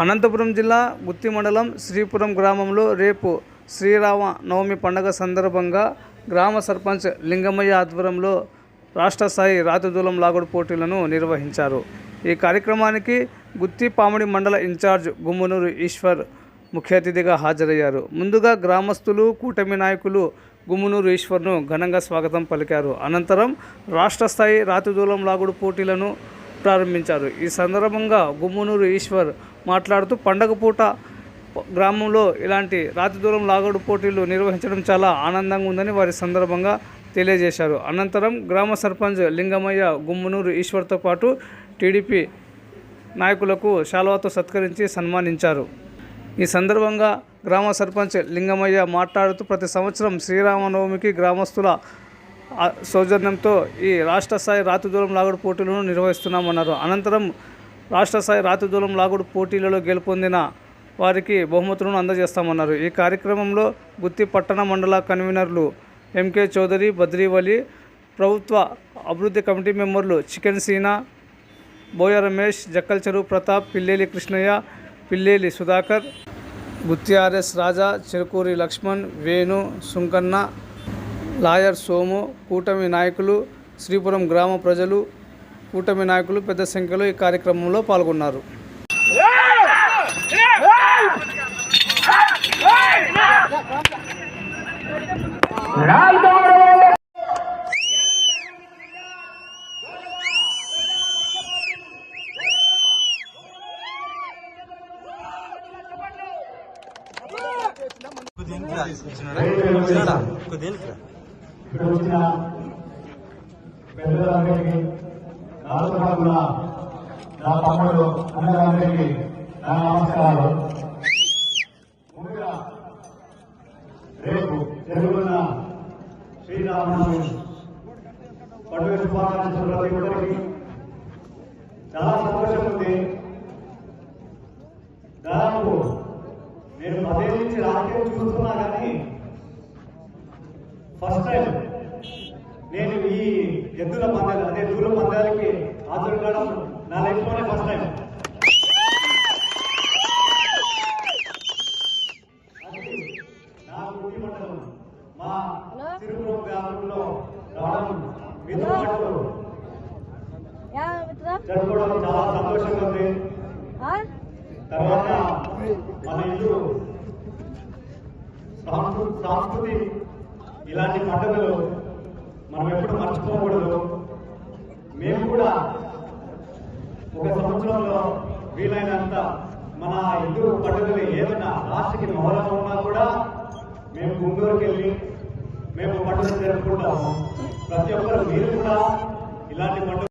అనంతపురం జిల్లా గుత్తి మండలం శ్రీపురం గ్రామంలో రేపు శ్రీరామ నవమి పండుగ సందర్భంగా గ్రామ సర్పంచ్ లింగమయ్య ఆధ్వర్యంలో రాష్ట్ర స్థాయి రాతిదూలం లాగుడు పోటీలను నిర్వహించారు. ఈ కార్యక్రమానికి గుత్తి పామిడి మండల ఇన్ఛార్జ్ గుమ్మనూరు ఈశ్వర్ ముఖ్య అతిథిగా హాజరయ్యారు. ముందుగా గ్రామస్తులు కూటమి నాయకులు గుమ్మనూరు ఈశ్వర్ను ఘనంగా స్వాగతం పలికారు. అనంతరం రాష్ట్ర స్థాయి రాతిదూలం లాగుడు పోటీలను ప్రారంభించారు. ఈ సందర్భంగా గుమ్మనూరు ఈశ్వర్ మాట్లాడుతూ పండగ పూట గ్రామంలో ఇలాంటి రాతి దూరం లాగడు పోటీలు నిర్వహించడం చాలా ఆనందంగా ఉందని వారి సందర్భంగా తెలియజేశారు. అనంతరం గ్రామ సర్పంచ్ లింగమయ్య గుమ్మనూరు ఈశ్వర్తో పాటు టీడీపీ నాయకులకు శాల్వాతో సత్కరించి సన్మానించారు. ఈ సందర్భంగా గ్రామ సర్పంచ్ లింగమయ్య మాట్లాడుతూ ప్రతి సంవత్సరం శ్రీరామనవమికి గ్రామస్తుల సౌజన్యంతో ఈ రాష్ట్ర స్థాయి రాతి దూరం లాగుడు పోటీలను నిర్వహిస్తున్నామన్నారు. అనంతరం రాష్ట్ర స్థాయి రాతిదూలం లాగుడు పోటీలలో గెలుపొందిన వారికి బహుమతులను అందజేస్తామన్నారు. ఈ కార్యక్రమంలో గుత్తి పట్టణ మండల కన్వీనర్లు ఎంకే చౌదరి బద్రీవలి ప్రభుత్వ అభివృద్ధి కమిటీ మెంబర్లు చికెన్ సీనా బోయ రమేష్ జక్కల్ చెరువు ప్రతాప్ పిల్లేలి కృష్ణయ్య పిల్లేలి సుధాకర్ గుత్తి ఆర్ఎస్ రాజా చెరుకూరి లక్ష్మణ్ వేణు సుంకన్న లాయర్ సోము కూటమి నాయకులు శ్రీపురం గ్రామ ప్రజలు కూటమి నాయకులు పెద్ద సంఖ్యలో ఈ కార్యక్రమంలో పాల్గొన్నారు. పెద్దలందరికీ నాలుగు నా తమ్ముడు అన్నలందరికీ నా నమస్కారాలు. ముందుగా రేపు జరుగుతున్న శ్రీరామనవమి పండుగ శుభాకాంక్షలు ప్రతి ఒక్కరికి చాలా సంతోషం ఉంది. దాదాపు నేను పదేళ్ళ నుంచి రాజకీయం చూస్తున్నా కానీ ఫస్ట్ టైం నేను ఈ ఎద్దుల పంద హాజరు నా లైఫ్లోనే ఫస్ట్ టైం మా తిరుపురం గ్రామంలో రావడం మీతో పాటు జరుపుకోవడం చాలా సంతోషంగా ఉంది తర్వాత మన ఇల్లు సంస్కృతి ఇలాంటి పండుగలు మనం ఎప్పుడు మర్చిపోకూడదు. మేము కూడా వీలైనంత మన హిందూ పండుగలు ఏదైనా రాష్ట్రకి మొహరం ఉన్నా కూడా మేము గుంటూరుకి వెళ్ళి మేము పండుగ జరుపుకుంటాము. ప్రతి ఒక్కరు మీరు కూడా ఇలాంటి పండుగ